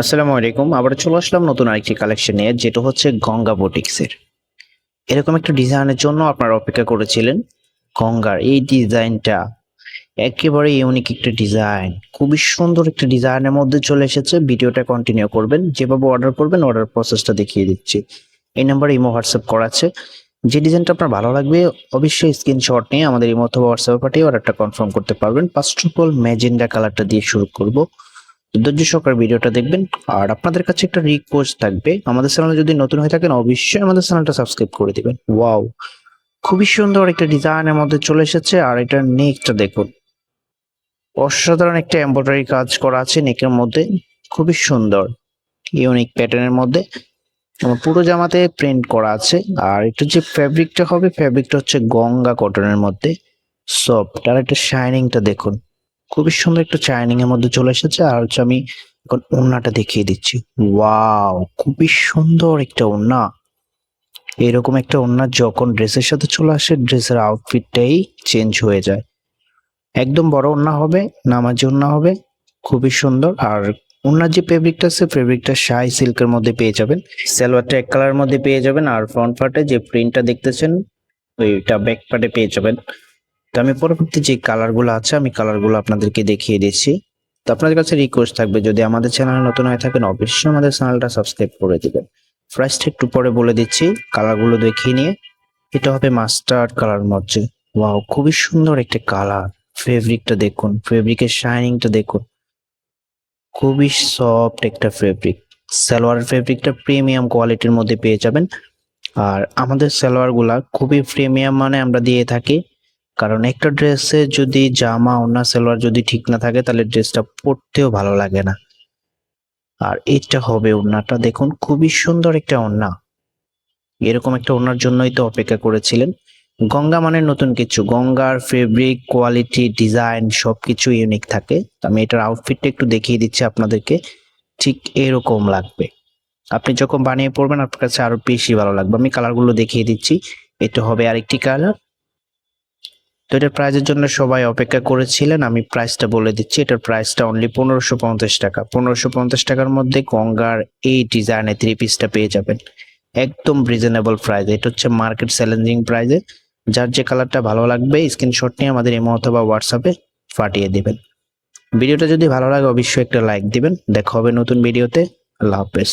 আসসালামু আলাইকুম। আবার চলে আসলাম নতুন আরেকটি কালেকশন নিয়ে, যেটা হচ্ছে গঙ্গা বুটিক্সের এরকম একটা ডিজাইনের জন্য আপনারা অপেক্ষা করেছিলেন। গঙ্গার এই ডিজাইনটা একেবারে ইউনিক একটা ডিজাইন। খুবই সুন্দর একটা ডিজাইনের মধ্যে চলে এসেছে। ভিডিওটা কন্টিনিউ করবেন। যেভাবে অর্ডার করবেন অর্ডার প্রসেসটা দেখিয়ে দিচ্ছি। এই নাম্বারে ইমো হোয়াটসঅ্যাপ করা আছে। যে ডিজাইনটা আপনার ভালো লাগবে, অবশ্যই স্ক্রিনশট নিয়ে আমাদের ইমো অথবা হোয়াটসঅ্যাপে পাঠিয়ে অর্ডারটা কনফার্ম করতে পারবেন। ফার্স্ট অফ অল ম্যাজেন্ডা কালারটা দিয়ে শুরু করব। ধৈর্য সহকারে ভিডিওটা দেখবেন। আর আপনাদের কাছে একটা রিকোয়েস্ট থাকবে। আমাদের চ্যানেলে যদি নতুন হয়ে থাকেন, অবশ্যই আমাদের চ্যানেলটা সাবস্ক্রাইব করে দিবেন। ওয়াও খুবই সুন্দর একটা ডিজাইনের মধ্যে চলে এসেছে। আর এটার নেকটা দেখুন। অসাধারণ একটা এমব্রয়ডারি কাজ করা আছে নেকের মধ্যে। খুবই সুন্দর। ইউনিক প্যাটার্নের মধ্যে। এবং পুরো জামাতে প্রিন্ট করা আছে। আর এটা যে ফ্যাব্রিকটা হবে ফ্যাব্রিকটা হচ্ছে গঙ্গা কটনের মধ্যে। সফট আর একটা শাইনিংটা দেখুন। খুবই সুন্দর একটা চাইনিং এর মধ্যে চলে এসেছে। আর হচ্ছে আমি এখন ওড়নাটা দেখিয়ে দিচ্ছি। ওয়াও! খুবই সুন্দর একটা ওড়না। এরকম একটা ওড়না যখন ড্রেসের সাথে চলে আসে, ড্রেসের আউটফিটটাই চেঞ্জ হয়ে যায়। একদম বড় ওড়না হবে, নামাজি ওড়না হবে, খুবই সুন্দর। আর ওনার যে ফেব্রিকটা আছে ফেব্রিকটা শাই সিল্কের মধ্যে পেয়ে যাবেন। সালোয়ারটা এক কালার মধ্যে পেয়ে যাবেন। আর ফ্রন্ট পার্টে যে প্রিন্টটা দেখতেছেন, ওইটা ব্যাক পার্টে পেয়ে যাবেন। তো আমি পরবর্তী যে কালারগুলো আছে, আমি কালারগুলো আপনাদেরকে দেখিয়ে দিচ্ছি। তো আপনাদের কাছে রিকোয়েস্ট থাকবে, যদি আমাদের চ্যানেল নতুন হয়ে থাকেন, অবশ্যই আমাদের চ্যানেলটা সাবস্ক্রাইব করে দিবেন। প্রাইসটা একটু পরে বলে দিচ্ছি কালারগুলো দেখিয়ে নিয়ে, এটা হবে মাস্টার্ড কালার মধ্যে ওয়াও খুবই সুন্দর একটা কালার ফেব্রিকটা দেখুন ফেব্রিকের শাইনিংটা দেখুন। খুবই সফট একটা ফেব্রিক সালোয়ার ফেব্রিকটা প্রিমিয়াম কোয়ালিটির মধ্যে পেয়ে যাবেন। আর আমাদের সালোয়ারগুলা খুবই প্রিমিয়াম মানে আমরা দিয়ে থাকি। কারণ একটা ড্রেসে যদি জামা অন্য সালোয়ার যদি ঠিক না থাকে, তাহলে ড্রেসটা পরতেও ভালো লাগে না। আর এটা হবে ওড়নাটা। দেখুন, খুবই সুন্দর একটা ওড়না। এরকম একটা ওনার জন্যই তো অপেক্ষা করেছিলেন। গঙ্গা মানে নতুন কিছু। গঙ্গার ফেব্রিক কোয়ালিটি ডিজাইন সব কিছু ইউনিক থাকে আমি এটার আউটফিটটা একটু দেখিয়ে দিচ্ছি আপনাদেরকে। ঠিক এরকম লাগবে। আপনি যখন বানিয়ে পড়বেন আপনার কাছে আরও বেশি ভালো লাগবে। আমি কালারগুলো দেখিয়ে দিচ্ছি। এটা হবে আরেকটি কালার তো এটার প্রাইজের জন্য সবাই অপেক্ষা করেছিলেন। আমি প্রাইসটা বলে দিচ্ছি। এটার প্রাইসটা অনলি পনেরোশো পঞ্চাশ টাকা। পনেরোশো পঞ্চাশ টাকার মধ্যে গঙ্গার এই ডিজাইনের থ্রি পিসটা পেয়ে যাবেন। একদম রিজনেবল প্রাইস এটা হচ্ছে মার্কেট চ্যালেঞ্জিং প্রাইসে যার যে কালারটা ভালো লাগবে স্ক্রিনশট নিয়ে আমাদের ইমো অথবা হোয়াটসঅ্যাপে পাঠিয়ে দিবেন। ভিডিওটা যদি ভালো লাগে, অবশ্যই একটা লাইক দিবেন। দেখা হবে নতুন ভিডিওতে আল্লাহ হাফেজ।